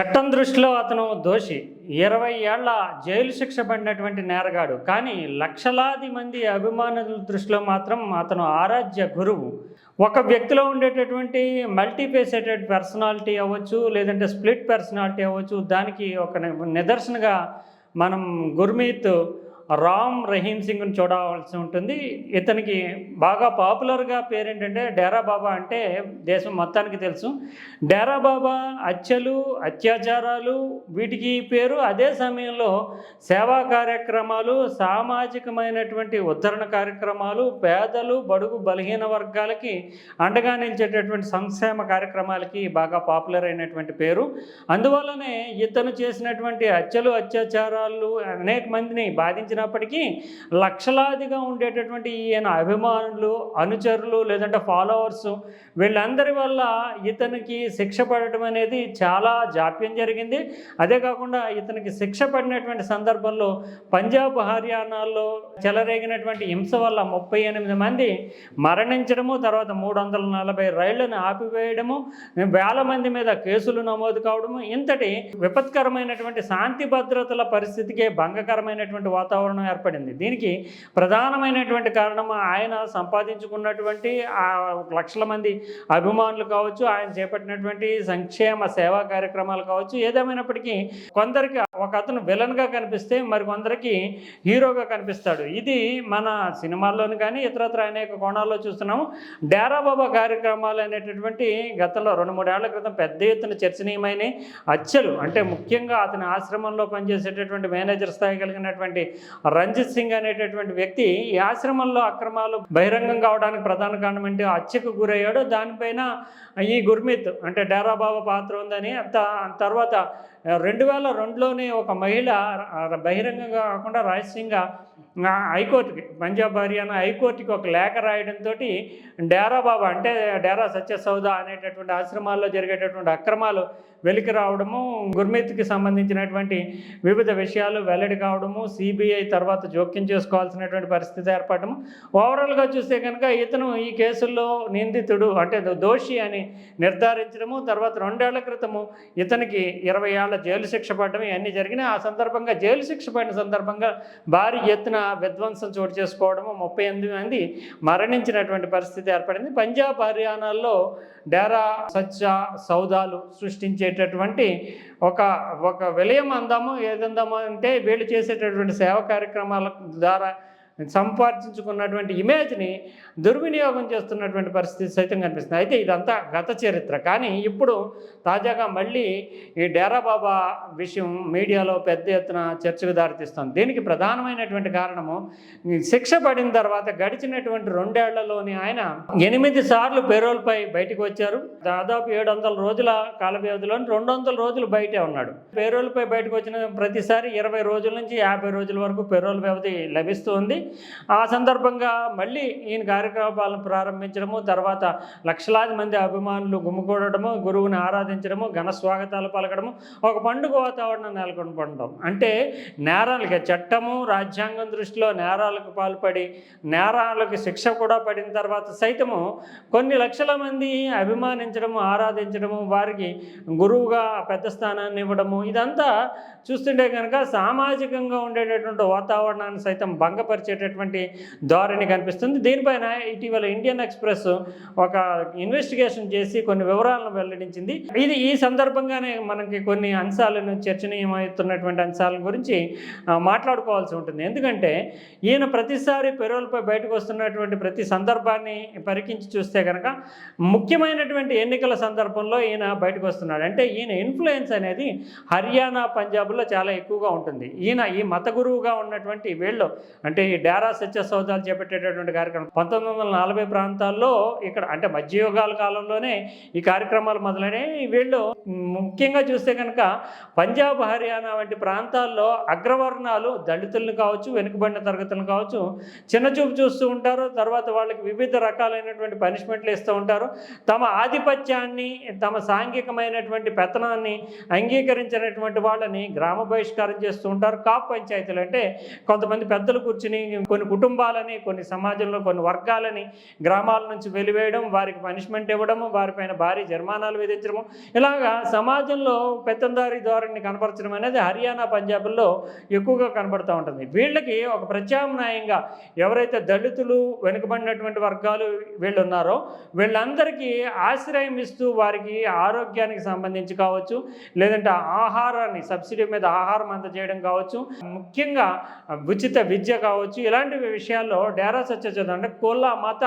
చట్టం దృష్టిలో అతను దోషి. ఇరవై ఏళ్ళ జైలు శిక్ష పడినటువంటి నేరగాడు. కానీ లక్షలాది మంది అభిమానుల దృష్టిలో మాత్రం అతను ఆరాధ్య గురువు. ఒక వ్యక్తిలో ఉండేటటువంటి మల్టీఫేసెటెడ్ పర్సనాలిటీ అవ్వచ్చు లేదంటే స్ప్లిట్ పర్సనాలిటీ అవ్వచ్చు. దానికి ఒక నిదర్శనగా మనం గుర్మీత్ రామ్ రహీమ్ సింగ్ని చూడవలసి ఉంటుంది. ఇతనికి బాగా పాపులర్గా పేరేంటంటే డేరా బాబా అంటే దేశం మొత్తానికి తెలుసు. డేరా బాబా హత్యలు అత్యాచారాలు వీటికి పేరు అదే సమయంలో సేవా కార్యక్రమాలు సామాజికమైనటువంటి ఉద్ధరణ కార్యక్రమాలు పేదలు బడుగు బలహీన వర్గాలకి అండగా నిలిచేటటువంటి సంక్షేమ కార్యక్రమాలకి బాగా పాపులర్ అయినటువంటి పేరు. అందువల్లనే ఇతను చేసినటువంటి హత్యలు అత్యాచారాలు అనేక మందిని బాధించిన వచ్చినప్పటికీ లక్షలాదిగా ఉండేటటువంటి ఈయన అభిమానులు అనుచరులు లేదంటే ఫాలోవర్స్ వీళ్ళందరి వల్ల ఇతనికి శిక్ష పడటం అనేది చాలా జాప్యం జరిగింది. అదే కాకుండా ఇతనికి శిక్ష పడినటువంటి సందర్భంలో పంజాబ్ హర్యానాల్లో చెలరేగినటువంటి హింస వల్ల ముప్పై ఎనిమిది మంది మరణించడము తర్వాత మూడు వందల నలభై రైళ్ళను ఆపివేయడము వేల మంది మీద కేసులు నమోదు కావడము ఇంతటి విపత్కరమైనటువంటి శాంతి భద్రతల పరిస్థితికే భంగకరమైనటువంటి వాతావరణం ఏర్పడింది. దీనికి ప్రధానమైనటువంటి కారణం ఆయన సంపాదించుకున్నటువంటి ఆ లక్షల మంది అభిమానులు కావచ్చు ఆయన చేపట్టినటువంటి సంక్షేమ సేవా కార్యక్రమాలు కావచ్చు ఏదేమైనప్పటికీ కొందరికి ఒక అతను విలన్గా కనిపిస్తే మరి కొందరికి హీరోగా కనిపిస్తాడు. ఇది మన సినిమాల్లోని కానీ ఇతరత్ర అనేక కోణాల్లో చూస్తున్నాము. డేరా బాబా కార్యక్రమాలు అనేటటువంటి గతంలో రెండు మూడేళ్ళ క్రితం పెద్ద ఎత్తున చర్చనీయమైన అచ్చలు అంటే ముఖ్యంగా అతని ఆశ్రమంలో పనిచేసేటటువంటి మేనేజర్ స్థాయి కలిగినటువంటి రంజిత్ సింగ్ అనేటటువంటి వ్యక్తి ఈ ఆశ్రమంలో అక్రమాలు బహిరంగం కావడానికి ప్రధాన కారణం అంటే హత్యకు గురయ్యాడు. దానిపైన ఈ గుర్మిత్ అంటే డేరాబాబా పాత్ర ఉందని తర్వాత రెండు వేల రెండులోనే ఒక మహిళ బహిరంగంగా కాకుండా రహస్యంగా హైకోర్టుకి పంజాబ్ హర్యానా హైకోర్టుకి ఒక లేఖ రాయడంతో డేరా బాబా అంటే డేరా సత్య సౌదా అనేటటువంటి ఆశ్రమాల్లో జరిగేటటువంటి అక్రమాలు వెలికి రావడము గుర్మిత్కి సంబంధించినటువంటి వివిధ విషయాలు వెల్లడి కావడము సిబిఐ తర్వాత జోక్యం చేసుకోవాల్సినటువంటి పరిస్థితి ఏర్పడము ఓవరాల్గా చూస్తే కనుక ఇతను ఈ కేసుల్లో నిందితుడు అంటే దోషి అని నిర్ధారించడము తర్వాత రెండేళ్ళ క్రితము ఇతనికి ఇరవై ఏళ్ళ జైలు శిక్ష పడడం ఇవన్నీ జరిగినాయి. ఆ సందర్భంగా జైలు శిక్ష పడిన సందర్భంగా భారీ ఎత్తున విధ్వంసం చోటు చేసుకోవడము ముప్పై ఎనిమిది మంది మరణించినటువంటి పరిస్థితి ఏర్పడింది. పంజాబ్ హర్యానాల్లో డేరా సత్య సౌదాలు సృష్టించేటటువంటి ఒక ఒక విలయం అందాము. ఏదందాము అంటే వీళ్ళు చేసేటటువంటి సేవా కార్యక్రమాల ద్వారా సంపాదించుకున్నటువంటి ఇమేజ్ని దుర్వినియోగం చేస్తున్నటువంటి పరిస్థితి సైతం కనిపిస్తుంది. అయితే ఇదంతా గత చరిత్ర. కానీ ఇప్పుడు తాజాగా మళ్ళీ ఈ డేరా బాబా విషయం మీడియాలో పెద్ద ఎత్తున చర్చకు దారితీస్తుంది. దీనికి ప్రధానమైనటువంటి కారణము శిక్ష పడిన తర్వాత గడిచినటువంటి రెండేళ్ళలోని ఆయన ఎనిమిది సార్లు పేరోల్పై బయటకు వచ్చారు. దాదాపు ఏడు వందల రోజుల కాల వ్యవధిలో రెండు వందల రోజులు బయటే ఉన్నాడు. పేరోల్పై బయటకు వచ్చిన ప్రతిసారి ఇరవై రోజుల నుంచి యాభై రోజుల వరకు పేరోల్ వ్యవధి లభిస్తుంది ఆ సందర్భంగా మళ్ళీ ఈయన కార్యకలాపాలను ప్రారంభించడము తర్వాత లక్షలాది మంది అభిమానులు గుమ్ముకూడటము గురువుని ఆరాధించడము ఘన స్వాగతాలు పలకడము ఒక పండుగ వాతావరణం నెలకొని పడడం అంటే నేరాలకి చట్టము రాజ్యాంగం దృష్టిలో నేరాలకు పాల్పడి నేరాలకు శిక్ష కూడా పడిన తర్వాత సైతము కొన్ని లక్షల మంది అభిమానించడము ఆరాధించడము వారికి గురువుగా పెద్ద స్థానాన్ని ఇవ్వడము ఇదంతా చూస్తుంటే కనుక సామాజికంగా ఉండేటటువంటి వాతావరణాన్ని సైతం చేసేటటువంటి ధోరణి కనిపిస్తుంది. దీనిపైన ఇటీవల ఇండియన్ ఎక్స్ప్రెస్ ఒక ఇన్వెస్టిగేషన్ చేసి కొన్ని వివరాలను వెల్లడించింది. ఇది ఈ సందర్భంగానే మనకి కొన్ని అంశాలను చర్చనీయమవుతున్నటువంటి అంశాల గురించి మాట్లాడుకోవాల్సి ఉంటుంది. ఎందుకంటే ఈయన ప్రతిసారి పెరోల్పై బయటకు వస్తున్నటువంటి ప్రతి సందర్భాన్ని పరికించి చూస్తే కనుక ముఖ్యమైనటువంటి ఎన్నికల సందర్భంలో ఈయన బయటకు వస్తున్నాడు. అంటే ఈయన ఇన్ఫ్లుయెన్స్ అనేది హర్యానా పంజాబ్లో చాలా ఎక్కువగా ఉంటుంది. ఈయన ఈ మత గురువుగా ఉన్నటువంటి వీళ్ళు అంటే ఈ డేరా సత్య సౌదాలు చేపట్టేటటువంటి కార్యక్రమం. పంతొమ్మిది వందల నలభై ప్రాంతాల్లో ఇక్కడ అంటే మధ్యయుగాల కాలంలోనే ఈ కార్యక్రమాలు మొదలైనవి. వీళ్ళు ముఖ్యంగా చూస్తే కనుక పంజాబ్ హర్యానా వంటి ప్రాంతాల్లో అగ్రవర్ణాలు దళితులను కావచ్చు వెనుకబడిన తరగతులను కావచ్చు చిన్నచూపు చూస్తూ ఉంటారు. తర్వాత వాళ్ళకి వివిధ రకాలైనటువంటి పనిష్మెంట్లు ఇస్తూ ఉంటారు. తమ ఆధిపత్యాన్ని తమ సాంఘికమైనటువంటి పెత్తనాన్ని అంగీకరించినటువంటి వాళ్ళని గ్రామ బహిష్కారం చేస్తూ ఉంటారు. కాప్ పంచాయతీలు అంటే కొంతమంది పెద్దలు కూర్చుని కొన్ని కుటుంబాలని కొన్ని సమాజంలో కొన్ని వర్గాలని గ్రామాల నుంచి వెలివేయడం వారికి పనిష్మెంట్ ఇవ్వడము వారిపైన భారీ జరిమానాలు విధించడము. ఇలాగా సమాజంలో పెత్తందారి ధోరణిని కనపరచడం అనేది హర్యానా పంజాబ్లో ఎక్కువగా కనబడుతూ ఉంటుంది. వీళ్ళకి ఒక ప్రత్యామ్నాయంగా ఎవరైతే దళితులు వెనుకబడినటువంటి వర్గాలు వీళ్ళు ఉన్నారో వీళ్ళందరికీ ఆశ్రయం ఇస్తూ వారికి ఆరోగ్యానికి సంబంధించి కావచ్చు లేదంటే ఆహారాన్ని సబ్సిడీ మీద ఆహారం అందజేయడం కావచ్చు ముఖ్యంగా ఉచిత విద్య కావచ్చు ఇలాంటి విషయాల్లో డేరా సత్యచంద్ర అంటే కుల మత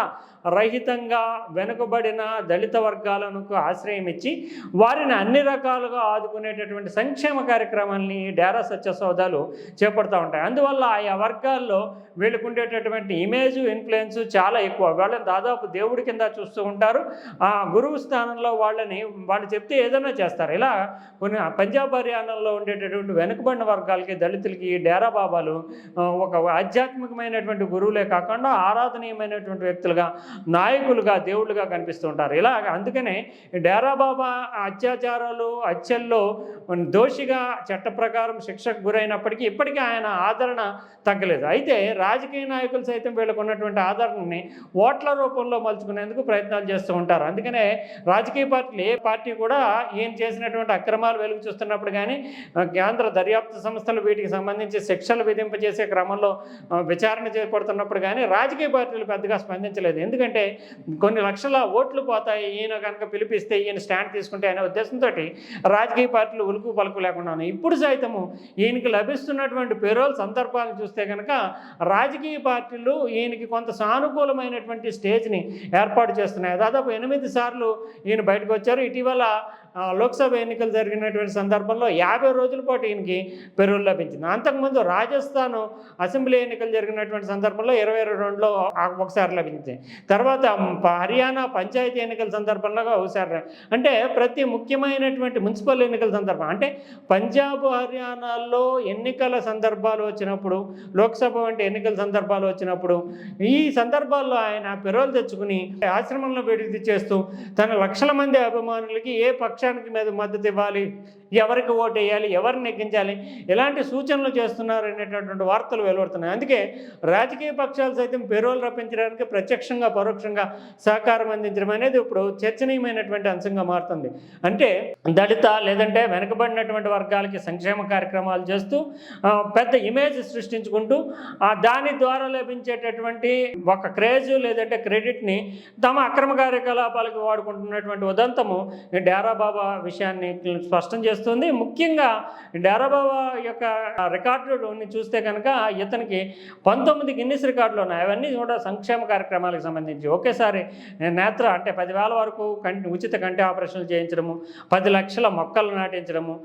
రహితంగా వెనుకబడిన దళిత వర్గాలకు ఆశ్రయం ఇచ్చి వారిని అన్ని రకాలుగా ఆదుకునేటటువంటి సంక్షేమ కార్యక్రమాల్ని డేరా సత్య సోదాలు చేపడుతూ ఉంటాయి. అందువల్ల ఆయా వర్గాల్లో వీళ్ళకు ఉండేటటువంటి ఇమేజ్ ఇన్ఫ్లుయెన్స్ చాలా ఎక్కువ. వాళ్ళని దాదాపు దేవుడి కింద చూస్తూ ఉంటారు. ఆ గురువు స్థానంలో వాళ్ళని వాళ్ళు చెప్తే ఏదైనా చేస్తారు. ఇలా కొన్ని పంజాబ్ హర్యానాలో ఉండేటటువంటి వెనుకబడిన వర్గాలకి దళితులకి డేరా బాబాలు ఒక ఆధ్యాత్మిక ఆధ్యాత్మికమైనటువంటి గురువులే కాకుండా ఆరాధనీయమైనటువంటి వ్యక్తులుగా నాయకులుగా దేవుళ్ళుగా కనిపిస్తూ ఉంటారు. ఇలా అందుకనే డేరా బాబా అత్యాచారాలు హత్యల్లో దోషిగా చట్ట ప్రకారం శిక్షకు గురైనప్పటికీ ఇప్పటికీ ఆయన ఆదరణ తగ్గలేదు. అయితే రాజకీయ నాయకులు సైతం వీళ్ళకు ఉన్నటువంటి ఆదరణని ఓట్ల రూపంలో మలుచుకునేందుకు ప్రయత్నాలు చేస్తూ ఉంటారు. అందుకనే రాజకీయ పార్టీలు ఏ పార్టీ కూడా ఈయన చేసినటువంటి అక్రమాలు వెలుగు చూస్తున్నప్పుడు కానీ కేంద్ర దర్యాప్తు సంస్థలు వీటికి సంబంధించి శిక్షలు విధింపజేసే క్రమంలో విచారణ చేపడుతున్నప్పుడు కానీ రాజకీయ పార్టీలు పెద్దగా స్పందించలేదు. ఎందుకంటే కొన్ని లక్షల ఓట్లు పోతాయి. ఈయన కనుక పిలిపిస్తే ఈయన స్టాండ్ తీసుకుంటే అనే ఉద్దేశంతో రాజకీయ పార్టీలు ఉలుకు పలుకు లేకుండా ఉన్నాయి. ఇప్పుడు సైతము ఈయనకి లభిస్తున్నటువంటి పేరోల్ సందర్భాలను చూస్తే కనుక రాజకీయ పార్టీలు ఈయనకి కొంత సానుకూలమైనటువంటి స్టేజ్ని ఏర్పాటు చేస్తున్నాయి. దాదాపు ఎనిమిది సార్లు ఈయన బయటకు వచ్చారు. ఇటీవల లోక్సభ ఎన్నికలు జరిగినటువంటి సందర్భంలో యాభై రోజుల పాటు ఈయనకి పెరువులు లభించింది. అంతకుముందు రాజస్థాన్ అసెంబ్లీ ఎన్నికలు జరిగినటువంటి సందర్భంలో ఇరవై రెండులో ఒకసారి లభించింది. తర్వాత హర్యానా పంచాయతీ ఎన్నికల సందర్భంలో ఒకసారి అంటే ప్రతి ముఖ్యమైనటువంటి మున్సిపల్ ఎన్నికల సందర్భం అంటే పంజాబ్ హర్యానాల్లో ఎన్నికల సందర్భాలు వచ్చినప్పుడు లోక్సభ వంటి ఎన్నికల సందర్భాలు వచ్చినప్పుడు ఈ సందర్భాల్లో ఆయన పెరోలు తెచ్చుకుని ఆశ్రమంలో విడుదల చేస్తూ తన లక్షల మంది అభిమానులకి ఏ పక్ష పక్షానికి మీద మద్దతు ఇవ్వాలి. ఎవరికి ఓటు వేయాలి ఎవరిని నెగ్గించాలి ఎలాంటి సూచనలు చేస్తున్నారు అనేటటువంటి వార్తలు వెలువడుతున్నాయి. అందుకే రాజకీయ పక్షాలు సైతం పేరోలు రప్పించడానికి ప్రత్యక్షంగా పరోక్షంగా సహకారం అందించడం అనేది ఇప్పుడు చర్చనీయమైనటువంటి అంశంగా మారుతుంది. అంటే దళిత లేదంటే వెనుకబడినటువంటి వర్గాలకి సంక్షేమ కార్యక్రమాలు చేస్తూ పెద్ద ఇమేజ్ సృష్టించుకుంటూ ఆ, దాని ద్వారా లభించేటటువంటి ఒక క్రేజ్ లేదంటే క్రెడిట్ని తమ అక్రమ కార్యకలాపాలకు వాడుకుంటున్నటువంటి ఉదంతము డేరా బాబా విషయాన్ని స్పష్టం తెలుస్తుంది. ముఖ్యంగా డేరాబాబా యొక్క రికార్డుని చూస్తే కనుక ఇతనికి పంతొమ్మిది గిన్నిస్ రికార్డులు ఉన్నాయి. అవన్నీ కూడా సంక్షేమ కార్యక్రమాలకు సంబంధించి. ఒకేసారి నేత్ర అంటే పదివేల వరకు కంటి ఉచిత కంటి ఆపరేషన్లు చేయించడము పది లక్షల మొక్కలు నాటించడము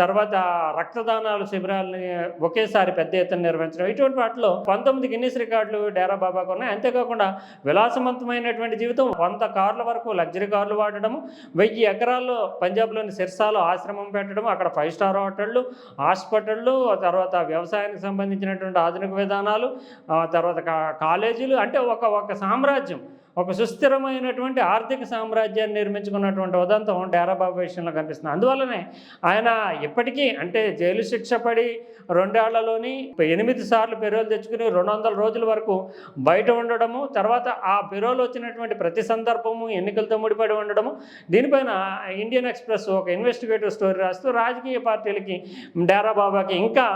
తర్వాత రక్తదానాలు శిబిరాలని ఒకేసారి పెద్ద ఎత్తున నిర్వహించడం. ఇటువంటి వాటిలో పంతొమ్మిది గిన్నిస్ రికార్డులు డేరా బాబాకు ఉన్నాయి. అంతేకాకుండా విలాసవంతమైనటువంటి జీవితం వంద కార్ల వరకు లగ్జరీ కార్లు వాడడము వెయ్యి ఎకరాల్లో పంజాబ్లోని సిర్సాలో ఆశ్రమం పెట్టడం అక్కడ ఫైవ్ స్టార్ హోటళ్ళు హాస్పిటళ్ళు తర్వాత వ్యవసాయానికి సంబంధించినటువంటి ఆధునిక విధానాలు తర్వాత కాలేజీలు అంటే ఒక ఒక సామ్రాజ్యం. ఒక సుస్థిరమైనటువంటి ఆర్థిక సామ్రాజ్యాన్ని నిర్మించుకున్నటువంటి ఉదంతం డేరాబాబు విషయంలో కనిపిస్తుంది. అందువల్లనే ఆయన ఇప్పటికీ అంటే జైలు శిక్ష పడి రెండేళ్ళలోని ఎనిమిది సార్లు పెరోలు తెచ్చుకుని రెండు వందల రోజుల వరకు బయట ఉండడము తర్వాత ఆ పెరోలు వచ్చినటువంటి ప్రతి సందర్భము ఎన్నికలతో ముడిపడి ఉండడము దీనిపైన ఇండియన్ ఎక్స్ప్రెస్ ఒక ఇన్వెస్టిగేటివ్ స్టోరీ రాస్తూ రాజకీయ పార్టీలకి డేరా బాబాకి ఇంకా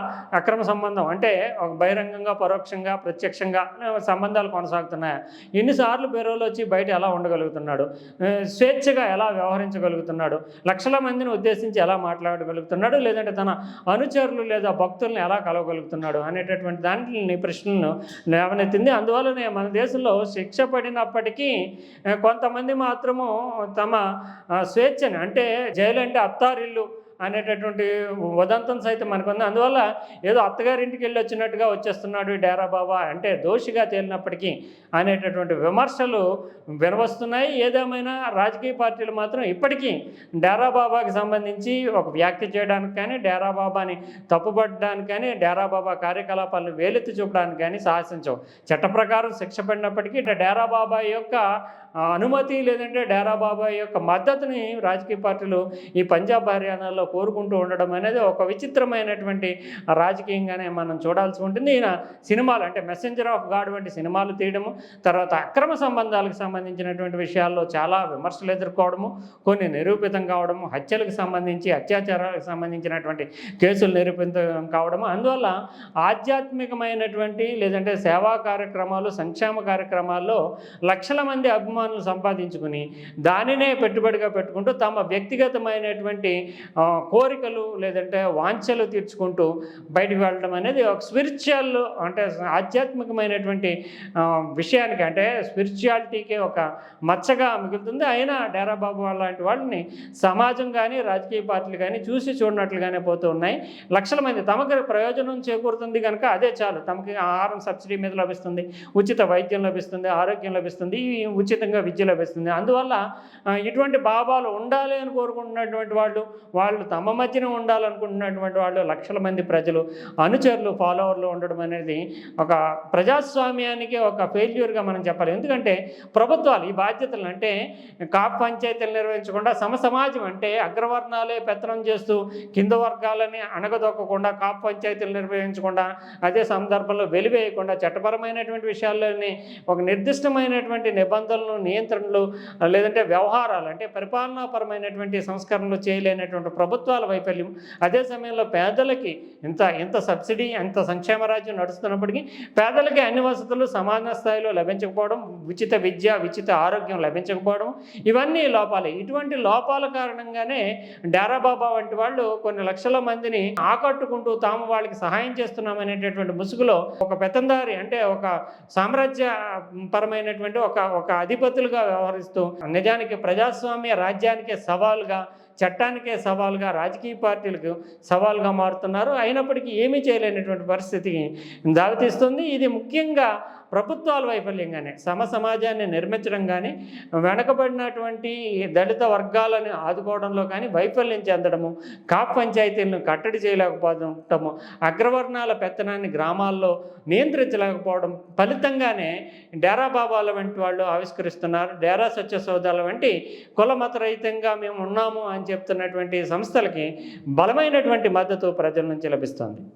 అక్రమ సంబంధం అంటే ఒక బహిరంగంగా పరోక్షంగా ప్రత్యక్షంగా సంబంధాలు కొనసాగుతున్నాయి. ఎన్నిసార్లు పెరోలు వచ్చి బయట ఎలా ఉండగలుగుతున్నాడు? స్వేచ్ఛగా ఎలా వ్యవహరించగలుగుతున్నాడు? లక్షల మందిని ఉద్దేశించి ఎలా మాట్లాడగలుగుతున్నాడు? లేదంటే తన అనుచరులు లేదా భక్తులను ఎలా కలవగలుగుతున్నాడు? అనేటటువంటి దాంట్లోని ప్రశ్నలను లేవనెత్తింది. అందువల్లనే మన దేశంలో శిక్ష పడినప్పటికీ కొంతమంది మాత్రము తమ స్వేచ్ఛని అంటే జైలు అంటే అత్తారిల్లు అనేటటువంటి ఉదంతం సైతం మనకుంది. అందువల్ల ఏదో అత్తగారింటికి వెళ్ళి వచ్చినట్టుగా వచ్చేస్తున్నాడు ఈ డేరా బాబా అంటే దోషిగా తేలినప్పటికీ అనేటటువంటి విమర్శలు వినవస్తున్నాయి. ఏదేమైనా రాజకీయ పార్టీలు మాత్రం ఇప్పటికీ డేరా బాబాకి సంబంధించి ఒక వ్యాఖ్య చేయడానికి కానీ డేరా బాబాని తప్పుపడడానికి కానీ డేరా బాబా కార్యకలాపాలను వేలెత్తి చూపడానికి కానీ సాహసించవు చట్ట ప్రకారం శిక్ష పడినప్పటికీ డేరా బాబా యొక్క అనుమతి లేదంటే డేరా బాబా యొక్క మద్దతుని రాజకీయ పార్టీలు ఈ పంజాబ్ హర్యానాలో కోరుకుంటూ ఉండడం అనేది ఒక విచిత్రమైనటువంటి రాజకీయంగానే మనం చూడాల్సి ఉంటుంది. ఈయన సినిమాలు అంటే మెసెంజర్ ఆఫ్ గాడ్ వంటి సినిమాలు తీయడము తర్వాత అక్రమ సంబంధాలకు సంబంధించినటువంటి విషయాల్లో చాలా విమర్శలు ఎదుర్కోవడము కొన్ని నిరూపితం కావడము హత్యలకు సంబంధించి అత్యాచారాలకు సంబంధించినటువంటి కేసులు నిరూపితం కావడము. అందువల్ల ఆధ్యాత్మికమైనటువంటి లేదంటే సేవా కార్యక్రమాలు సంక్షేమ కార్యక్రమాల్లో లక్షల మంది అభిమానులు సంపాదించుకుని దానినే పెట్టుబడిగా పెట్టుకుంటూ తమ వ్యక్తిగతమైనటువంటి కోరికలు లేదంటే వాంఛలు తీర్చుకుంటూ బయటకు వెళ్ళడం అనేది ఒక స్పిరిచువల్ అంటే ఆధ్యాత్మికమైనటువంటి విషయానికి అంటే స్పిరిచువాలిటీకి ఒక మచ్చగా మిగులుతుంది. అయినా డేరా బాబు లాంటి వాళ్ళని సమాజం కానీ రాజకీయ పార్టీలు కానీ చూసి చూడనట్లుగానే పోతూ ఉన్నాయి. లక్షల మంది తమకు ప్రయోజనం చేకూరుతుంది కనుక అదే చాలు. తమకి ఆహారం సబ్సిడీ మీద లభిస్తుంది ఉచిత వైద్యం లభిస్తుంది ఆరోగ్యం లభిస్తుంది ఈ ఉచితంగా విద్య లభిస్తుంది. అందువల్ల ఇటువంటి భావాలు ఉండాలి అని కోరుకుంటున్నటువంటి వాళ్ళు వాళ్ళు తమ మధ్యన ఉండాలనుకుంటున్నటువంటి వాళ్ళు లక్షల మంది ప్రజలు అనుచరులు ఫాలోవర్లు ఉండడం అనేది ఒక ప్రజాస్వామ్యానికి ఒక ఫెయిల్యూర్గా మనం చెప్పాలి. ఎందుకంటే ప్రభుత్వాలు ఈ బాధ్యతలు అంటే కాప్ పంచాయతీలు నిర్వహించకుండా సమ సమాజం అంటే అగ్రవర్ణాలే పెత్తనం చేస్తూ కింద వర్గాలని అణగదొక్కకుండా కాప్ పంచాయతీలు నిర్వహించకుండా అదే సందర్భంలో వెలివేయకుండా చట్టపరమైనటువంటి విషయాల్లోని ఒక నిర్దిష్టమైనటువంటి నిబంధనలు నియంత్రణలు లేదంటే వ్యవహారాలు అంటే పరిపాలనాపరమైనటువంటి సంస్కరణలు చేయలేనటువంటి ప్రభుత్వం ప్రభుత్వాల వైఫల్యం. అదే సమయంలో పేదలకి ఇంత ఇంత సబ్సిడీ ఇంత సంక్షేమ రాజ్యం నడుస్తున్నప్పటికీ పేదలకి అన్ని వసతులు సమాన స్థాయిలో లభించకపోవడం ఉచిత విద్య ఉచిత ఆరోగ్యం లభించకపోవడం ఇవన్నీ లోపాలే. ఇటువంటి లోపాల కారణంగానే డేరా బాబా వంటి వాళ్ళు కొన్ని లక్షల మందిని ఆకట్టుకుంటూ తాము వాళ్ళకి సహాయం చేస్తున్నామనేటటువంటి ముసుగులో ఒక పెత్తందారి అంటే ఒక సామ్రాజ్య పరమైనటువంటి ఒక ఒక అధిపతులుగా వ్యవహరిస్తూ నిజానికి ప్రజాస్వామ్య రాజ్యానికే సవాలుగా చట్టానికే సవాలుగా రాజకీయ పార్టీలకు సవాలుగా మారుతున్నారు. అయినప్పటికీ ఏమీ చేయలేనటువంటి పరిస్థితికి దారితీస్తుంది. ఇది ముఖ్యంగా ప్రభుత్వాల వైఫల్యంగానే సమ సమాజాన్ని నిర్మించడం కానీ వెనకబడినటువంటి దళిత వర్గాలను ఆదుకోవడంలో కానీ వైఫల్యం చెందడము కాప్ పంచాయతీలను కట్టడి చేయలేకపోవడము అగ్రవర్ణాల పెత్తనాన్ని గ్రామాల్లో నియంత్రించలేకపోవడం ఫలితంగానే డేరా బాబాల వంటి వాళ్ళు ఆవిష్కరిస్తున్నారు. డేరా సత్య సౌదాల వంటి కుల మతరహితంగా మేము ఉన్నాము అని చెప్తున్నటువంటి సంస్థలకి బలమైనటువంటి మద్దతు ప్రజల నుంచి లభిస్తుంది.